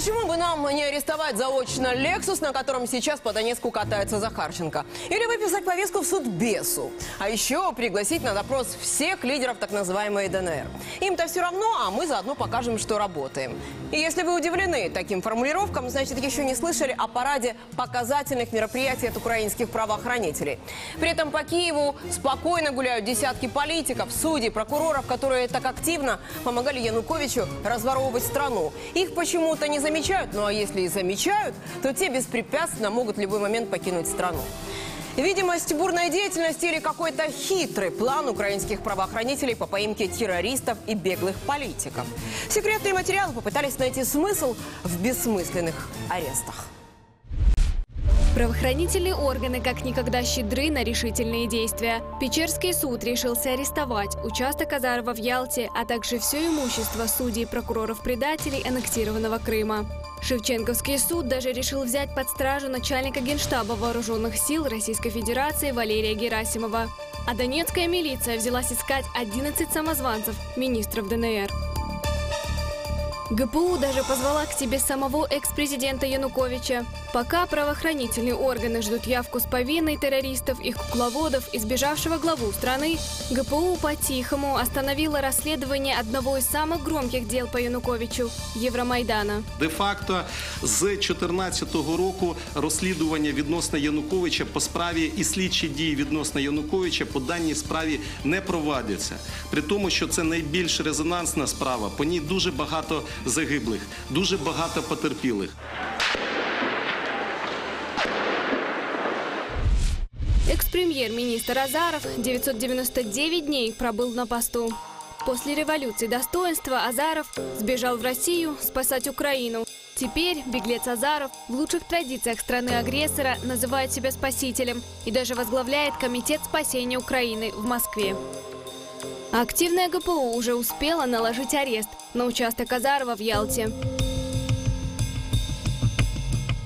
Почему бы нам не арестовать заочно Лексус, на котором сейчас по Донецку катается Захарченко? Или выписать повестку в суд Бесу? А еще пригласить на допрос всех лидеров так называемой ДНР. Им-то все равно, а мы заодно покажем, что работаем. И если вы удивлены таким формулировкам, значит, еще не слышали о параде показательных мероприятий от украинских правоохранителей. При этом по Киеву спокойно гуляют десятки политиков, судей, прокуроров, которые так активно помогали Януковичу разворовывать страну. Их почему-то не замечают, ну а если и замечают, то те беспрепятственно могут в любой момент покинуть страну. Видимость бурной деятельности или какой-то хитрый план украинских правоохранителей по поимке террористов и беглых политиков. Секретные материалы попытались найти смысл в бессмысленных арестах. Правоохранительные органы как никогда щедры на решительные действия. Печерский суд решился арестовать участок Азарова в Ялте, а также все имущество судей и прокуроров-предателей аннексированного Крыма. Шевченковский суд даже решил взять под стражу начальника генштаба вооруженных сил Российской Федерации Валерия Герасимова. А донецкая милиция взялась искать 11 самозванцев, министров ДНР. ГПУ даже позвала к себе самого экс-президента Януковича. Пока правоохранительные органы ждут явку с повинной террористов, их кукловодов и сбежавшего главу страны, ГПУ по-тихому остановила расследование одного из самых громких дел по Януковичу – Евромайдана. Де-факто з 2014 року розслідування відносно Януковича по справі і слідчі дії відносно Януковича по даній справі не проводяться. При тому, що це найбільш резонансна справа, по ній дуже багато загиблих, дуже багато потерпілих. Экс-премьер-министр Азаров 999 дней пробыл на посту. После революции достоинства Азаров сбежал в Россию спасать Украину. Теперь беглец Азаров в лучших традициях страны-агрессора называет себя спасителем и даже возглавляет Комитет спасения Украины в Москве. Активная ГПУ уже успела наложить арест на участок Азарова в Ялте.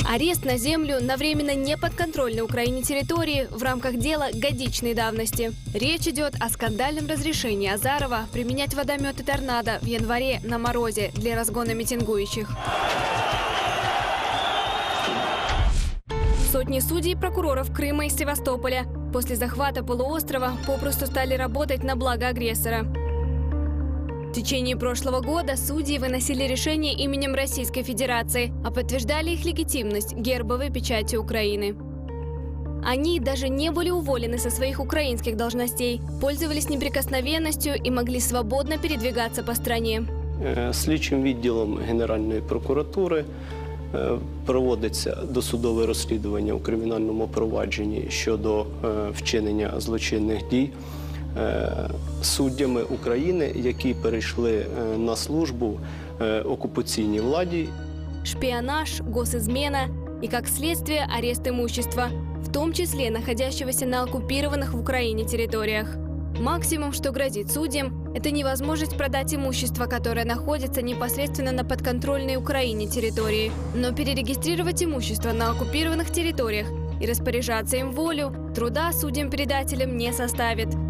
Арест на землю на временно неподконтрольной Украине территории в рамках дела годичной давности. Речь идет о скандальном разрешении Азарова применять водометы «Торнадо» в январе на морозе для разгона митингующих. Сотни судей и прокуроров Крыма и Севастополя после захвата полуострова попросту стали работать на благо агрессора. В течение прошлого года судьи выносили решения именем Российской Федерации, а подтверждали их легитимность гербовой печати Украины. Они даже не были уволены со своих украинских должностей, пользовались неприкосновенностью и могли свободно передвигаться по стране. Е, Слідчим відділом Генеральної прокуратури е, проводиться досудове розслідування у кримінальному провадженні щодо е, вчинення злочинних дій е, суддями України, які перейшли е, на службу е, окупаційній владі Шпионаж, госизмена и, как следствие, арест имущества, в том числе находящегося на оккупированных в Украине территориях. Максимум, что грозит судьям, это невозможность продать имущество, которое находится непосредственно на подконтрольной Украине территории. Но перерегистрировать имущество на оккупированных территориях и распоряжаться им волю труда судьям-предателям не составит.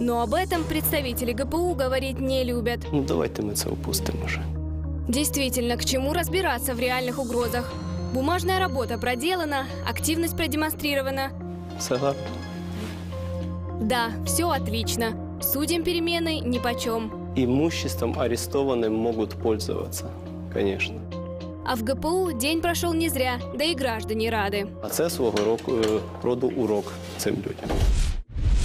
Но об этом представители ГПУ говорить не любят. Ну давайте ми це опустимо вже. Действительно, к чему разбираться в реальных угрозах? Бумажная работа проделана, активность продемонстрирована. Все гарно. Да, все отлично. Судим перемены нипочем. Имуществом арестованным могут пользоваться, конечно. А в ГПУ день прошел не зря, да и граждане рады. А це свого року, е, роду урок цим людям.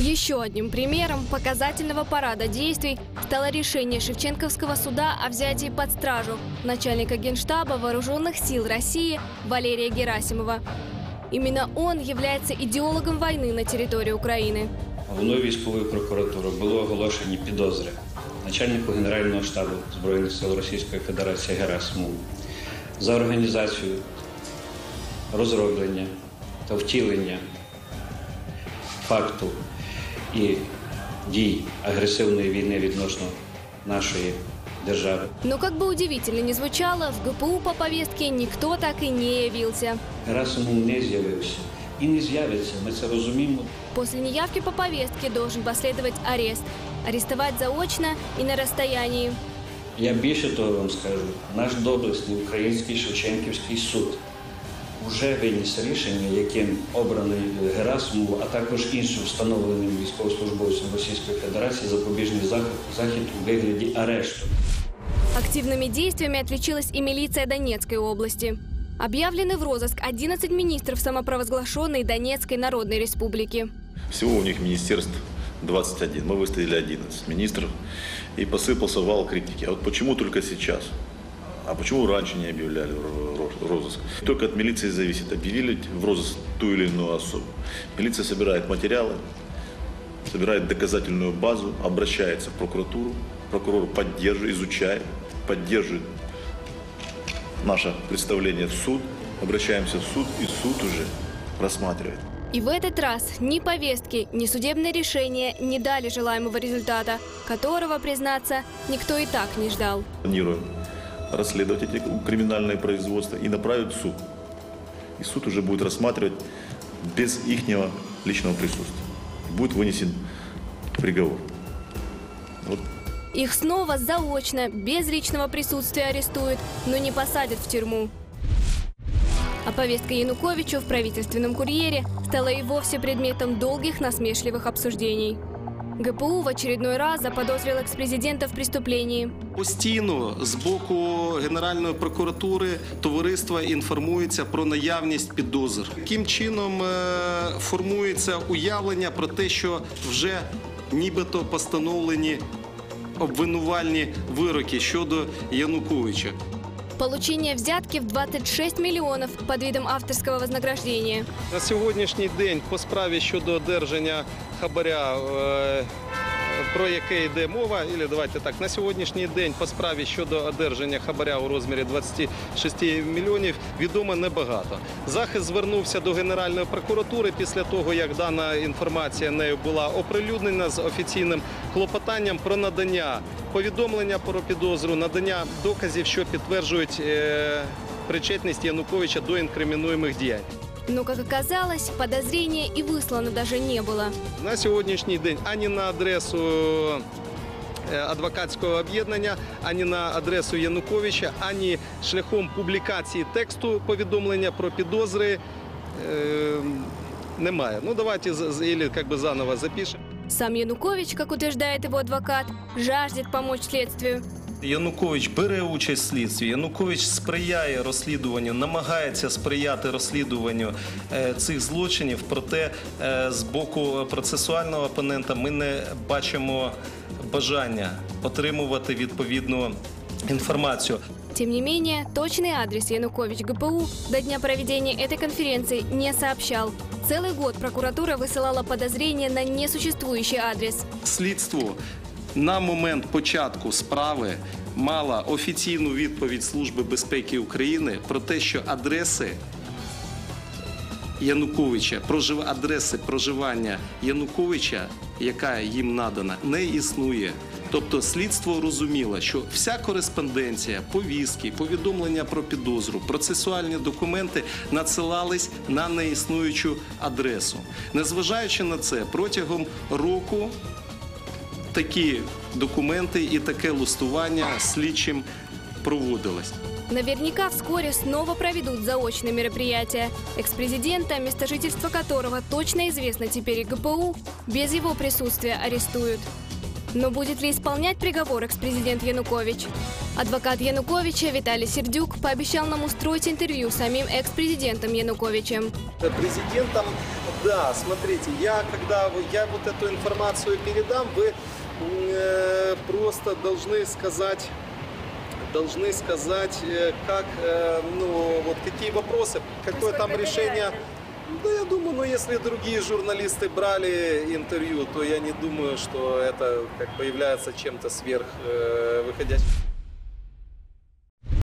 Еще одним примером показательного парада действий стало решение Шевченковского суда о взятии под стражу начальника генштаба Вооруженных сил России Валерия Герасимова. Именно он является идеологом войны на территории Украины. Головою військової прокуратури було оголошені підозри начальнику Генерального штабу Збройних сил Російської Федерації Герасимову за організацію, розроблення та втілення факту і дій агресивної війни відносно нашої держави. Но как бы удивительно ни звучало, в ГПУ по повестке никто так и не явился. Герасимов не з'явився і не з'явиться. Ми це розуміємо. После неявки по повестке должен последовать арест. Арестовать заочно и на расстоянии. Я більше того вам скажу, наш доблесний український Шевченківський суд вже виніс рішення, яким обраний Герасимов, а також іншим встановленим військовослужбовцям Російської Федерації запобіжний захід, захід у вигляді арешту. Активными действиями отличилась и милиция Донецкой области. Объявлены в розыск 11 министров самопровозглашенной Донецкой Народной Республики. Всего у них министерств 21. Мы выставили 11 министров. И посыпался вал критики. А вот почему только сейчас? А почему раньше не объявляли розыск? Только от милиции зависит. Объявили в розыск ту или иную особу. Милиция собирает материалы, собирает доказательную базу, обращается в прокуратуру. Прокурор поддерживает, изучает, поддерживает наше представление в суд. Обращаемся в суд, и суд уже рассматривает. И в этот раз ни повестки, ни судебное решение не дали желаемого результата, которого, признаться, никто и так не ждал. Планируем расследовать эти криминальные производства и направить в суд. И суд уже будет рассматривать без их личного присутствия. Будет вынесен приговор. Вот Их снова заочно, без личного присутствия арестуют, но не посадят в тюрьму. А повестка Януковичу в правительственном курьере стала и вовсе предметом долгих насмешливых обсуждений. ГПУ в очередной раз заподозрил экс-президента в преступлении. Постійно з боку Генеральної прокуратури товариства інформується про наявність підозр. Таким чином е, формується уявлення про те, що вже нібито постановлені обвинувальні вироки щодо Януковича. Получение взятки в 26 миллионов под видом авторского вознаграждения. На сьогоднішній день по справі щодо одержання хабаря, е, про яке йде мова, і давайте так, на сьогоднішній день по справі щодо одержання хабаря у розмірі 26 мільйонів відомо небагато. Захист звернувся до Генеральної прокуратури після того, як дана інформація нею була оприлюднена з офіційним клопотанням про надання повідомлення про підозру, надання доказів, що підтверджують е, причетність Януковича до інкримінуємих діянь. Но, как оказалось, подозрения и выслано даже не было. На сьогоднішній день ані на адресу е, адвокатського об'єднання, ані на адресу Януковича, ані шляхом публікації тексту повідомлення про підозри е, немає. Ну давайте з- з- или как бы заново запишемо. Сам Янукович, как утверждает его адвокат, жаждет помочь следствию. Янукович бере участь в слідстві. Янукович сприяє розслідуванню, намагається сприяти розслідуванню е, цих злочинів. Проте е, з боку процесуального опонента ми не бачимо бажання отримувати відповідну інформацію. Тем не менее, точный адрес Янукович ГПУ до дня проведения этой конференции не сообщал. Целый год прокуратура высылала подозрения на несуществующий адрес. Слідство на момент початку справи мало офіційну відповідь Служби безпеки України про те, що адреси Януковича, прожив... адреси проживання Януковича, яка їм надана, не існує. Тобто слідство розуміло, що вся кореспонденція, повістки, повідомлення про підозру, процесуальні документи надсилались на неіснуючу адресу. Незважаючи на це, протягом року такі документи і таке листування слідчим проводилось. Наверняка вскоре снова проведут заочные мероприятия. Экс-президента, место жительства которого точно известно теперь и ГПУ, без его присутствия арестуют. Но будет ли исполнять приговор экс-президент Янукович? Адвокат Януковича Виталий Сердюк пообещал нам устроить интервью с самим экс-президентом Януковичем. Президентом, да, смотрите, я когда вы- я вот эту информацию передам, вы э, просто должны сказать должны сказать, э, как, э, ну, вот какие вопросы, какое там решение. Да, я думаю, ну, если другие журналисты брали интервью, то я не думаю, что это как бы является чем-то сверх э, выходящим.